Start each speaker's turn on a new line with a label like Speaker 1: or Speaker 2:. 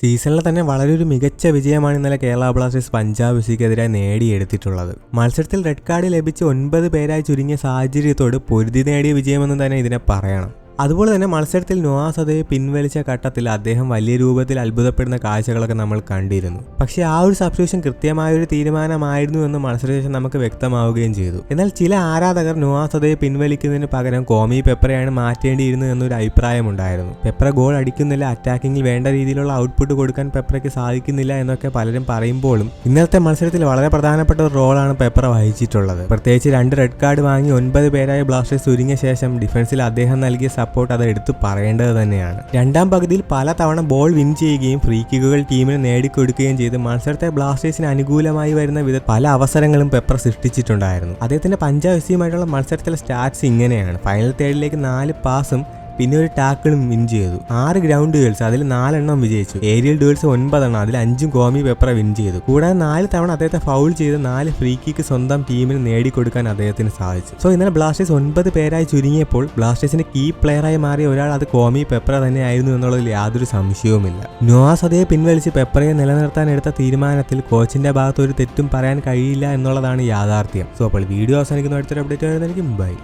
Speaker 1: സീസണിൽ തന്നെ വളരെ ഒരു മികച്ച വിജയമാണ് ഇന്നലെ കേരള ബ്ലാസ്റ്റേഴ്സ് പഞ്ചാബ് സിക്കെതിരെ നേടിയെടുത്തിട്ടുള്ളത്. മത്സരത്തിൽ റെഡ് കാർഡ് ലഭിച്ച് ഒൻപത് പേരായി ചുരുങ്ങിയ സാഹചര്യത്തോട് പൊരുതി നേടിയ വിജയമെന്ന് തന്നെ ഇതിനെ പറയണം. അതുപോലെ തന്നെ മത്സരത്തിൽ നോവാസ് അതേ പിൻവലിച്ച ഘട്ടത്തിൽ അദ്ദേഹം വലിയ രൂപത്തിൽ അത്ഭുതപ്പെടുന്ന കാഴ്ചകളൊക്കെ നമ്മൾ കണ്ടിരുന്നു. പക്ഷേ ആ ഒരു സബ്സ്റ്റിറ്റ്യൂഷൻ കൃത്യമായ ഒരു തീരുമാനമായിരുന്നു എന്ന് മത്സരശേഷം നമുക്ക് വ്യക്തമാവുകയും ചെയ്തു. എന്നാൽ ചില ആരാധകർ നോവാസ് അതേ പിൻവലിക്കുന്നതിന് പകരം കോമി പെപ്പറയാണ് മാറ്റേണ്ടിയിരുന്നത് എന്നൊരു അഭിപ്രായമുണ്ടായിരുന്നു പെപ്പറ ഗോൾ അടിക്കുന്നില്ല അറ്റാക്കിങ്ങിൽ വേണ്ട രീതിയിലുള്ള ഔട്ട്പുട്ട് കൊടുക്കാൻ പെപ്പറയ്ക്ക് സാധിക്കുന്നില്ല എന്നൊക്കെ പലരും പറയുമ്പോഴും ഇന്നത്തെ മത്സരത്തിൽ വളരെ പ്രധാനപ്പെട്ട ഒരു റോളാണ് പെപ്പറ വഹിച്ചിട്ടുള്ളത്. പ്രത്യേകിച്ച് രണ്ട് റെഡ് കാർഡ് വാങ്ങി ഒൻപത് പേരായ ബ്ലാസ്റ്റേഴ്സ് ചുരുങ്ങിയ ശേഷം ഡിഫൻസിൽ അദ്ദേഹം നൽകിയ സപ്പോർട്ട് അത് എടുത്തു പറയേണ്ടത് തന്നെയാണ്. രണ്ടാം പകുതിയിൽ പല തവണ ബോൾ വിൻ ചെയ്യുകയും ഫ്രീ കിക്കുകൾ ടീമിന് നേടിക്കൊടുക്കുകയും ചെയ്ത് മത്സരത്തെ ബ്ലാസ്റ്റേഴ്സിന് അനുകൂലമായി വരുന്ന വിധ പല അവസരങ്ങളും പെപ്പർ സൃഷ്ടിച്ചിട്ടുണ്ടായിരുന്നു. അദ്ദേഹത്തിന്റെ പഞ്ചാബ് എഫ്സിയുമായിട്ടുള്ള മത്സരത്തിലെ സ്റ്റാറ്റ്സ് ഇങ്ങനെയാണ്. ഫൈനൽ തേർഡിലേക്ക് നാല് പാസും പിന്നെ ഒരു ടാക്കിളും വിൻ ചെയ്തു. ആറ് ഗ്രൗണ്ട് ഡ്യൂൽസ് അതിൽ നാലെണ്ണം വിജയിച്ചു. ഏരിയൽ ഡ്യൂൽസ് ഒൻപതെണ്ണം അതിൽ അഞ്ചും കോമി പെപ്പറ വിൻ ചെയ്തു. കൂടാതെ നാല് തവണ അദ്ദേഹത്തെ ഫൗൾ ചെയ്ത് നാല് ഫ്രീ കിക്ക് സ്വന്തം ടീമിന് നേടിക്കൊടുക്കാൻ അദ്ദേഹത്തിന് സാധിച്ചു. സോ ഇന്നലെ ബ്ലാസ്റ്റേഴ്സ് ഒൻപത് പേരായി ചുരുങ്ങിയപ്പോൾ ബ്ലാസ്റ്റേഴ്സിന്റെ കീ പ്ലെയറായി മാറിയ ഒരാൾ അത് കോമി പെപ്പറ തന്നെയായിരുന്നു എന്നുള്ളതിൽ യാതൊരു സംശയവുമില്ല. നോവാസ് അതേ പിൻവലിച്ച് പെപ്പറയെ നിലനിർത്താൻ എടുത്ത തീരുമാനത്തിൽ കോച്ചിന്റെ ഭാഗത്ത് ഒരു തെറ്റും പറയാൻ കഴിയില്ല എന്നുള്ളതാണ് യാഥാർത്ഥ്യം. സോ അപ്പോൾ വീഡിയോ അവസാനിക്കുന്ന. അടുത്തൊരു അപ്ഡേറ്റ് എനിക്ക് ബൈ